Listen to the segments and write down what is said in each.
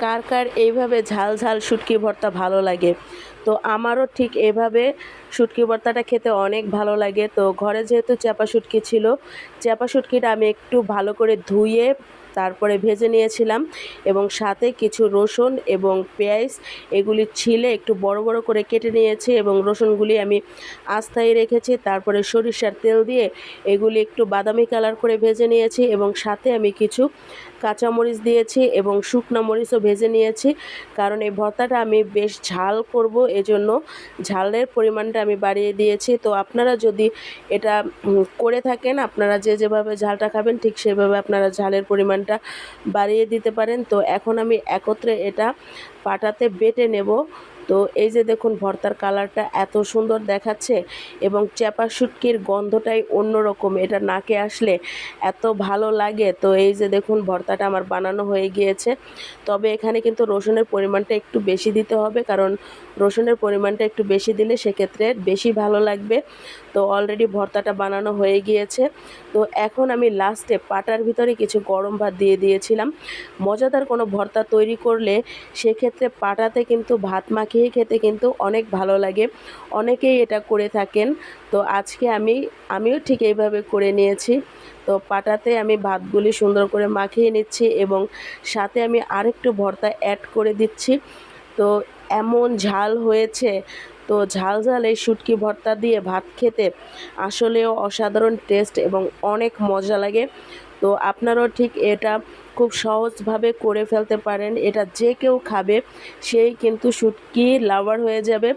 কার কার এইভাবে ঝাল ঝাল শুটকি ভর্তা ভালো লাগে। তো আমারও ঠিক এভাবে শুটকি ভর্তাটা খেতে অনেক ভালো লাগে। তো ঘরে যেহেতু চ্যাপা শুটকি ছিল, চ্যাপা শুটকিটা আমি একটু ভালো করে ধুয়ে তারপরে ভেজে নিয়েছিলাম এবং সাথে কিছু রসুন এবং পেঁয়াজ, এগুলি ছিলে একটু বড় বড় করে কেটে নিয়েছি এবং রসুনগুলি আমি আস্তায় রেখেছি। তারপরে সরিষার তেল দিয়ে এগুলি একটু বাদামি কালার করে ভেজে নিয়েছি এবং সাথে আমি কিছু কাঁচামরিচ দিয়েছি এবং শুকনো মরিচও ভেজে নিয়েছি। কারণ এই ভর্তাটা আমি বেশ ঝাল করব এজন্য ঝালের পরিমাণটা আমি বাড়িয়ে দিয়েছি। তো আপনারা যদি এটা করে থাকেন, আপনারা যে যেভাবে ঝালটা খাবেন, ঠিক সেভাবে আপনারা ঝালের পরিমাণটা বাড়িয়ে দিতে পারেন। তো এখন আমি একত্রে এটা পাটাতে বেটে নেব। তো এই যে দেখুন, ভর্তার কালারটা এত সুন্দর দেখাচ্ছে এবং চ্যাপা শুটকির গন্ধটাই অন্যরকম। এটা নাকে আসলে এত ভালো লাগে। তো এই যে দেখুন, ভর্তাটা আমার বানানো হয়ে গিয়েছে। তবে এখানে কিন্তু রসুনের পরিমাণটা একটু বেশি দিতে হবে, কারণ রসুনের পরিমাণটা একটু বেশি দিলে সেক্ষেত্রে বেশি ভালো লাগবে। তো অলরেডি ভর্তাটা বানানো হয়ে গিয়েছে। তো এখন আমি লাস্টে পাটার ভিতরে কিছু গরম ভাত দিয়ে দিয়েছিলাম। মজাদার কোনো ভর্তা তৈরি করলে সেক্ষেত্রে পাটাতে কিন্তু ভাত মাখিয়ে খেতে কিন্তু অনেক ভালো লাগে। অনেকেই এটা করে থাকেন। তো আজকে আমি, আমিও ঠিক এইভাবে করে নিয়েছি। তো পাটাতে আমি ভাতগুলি সুন্দর করে মাখিয়ে নিচ্ছি এবং সাথে আমি আরেকটু ভর্তা অ্যাড করে দিচ্ছি। তো এমন ঝাল হয়েছে, তো ঝাল ঝাল এই শুটকি ভর্তা দিয়ে ভাত খেতে আসলেও অসাধারণ টেস্ট এবং অনেক মজা লাগে। তো আপনারাও ঠিক এটা খুব সহজভাবে করে ফেলতে পারেন। এটা যে কেউ খাবে, সেই কিন্তু শুটকি লাভার হয়ে যাবে।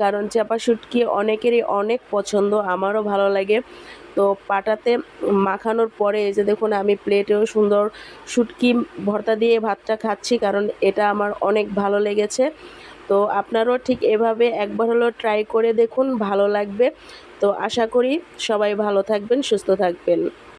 কারণ চাপা শুটকি অনেকেরই অনেক পছন্দ, আমারও ভালো লাগে। তো পাটাতে মাখানোর পরে এই যে দেখুন, আমি প্লেটেও সুন্দর শুটকি ভর্তা দিয়ে ভাতটা খাচ্ছি, কারণ এটা আমার অনেক ভালো লেগেছে। তো আপনারাও ঠিক এভাবে একবার হলো ট্রাই করে দেখুন, ভালো লাগবে। তো আশা করি সবাই ভালো থাকবেন, সুস্থ থাকবেন।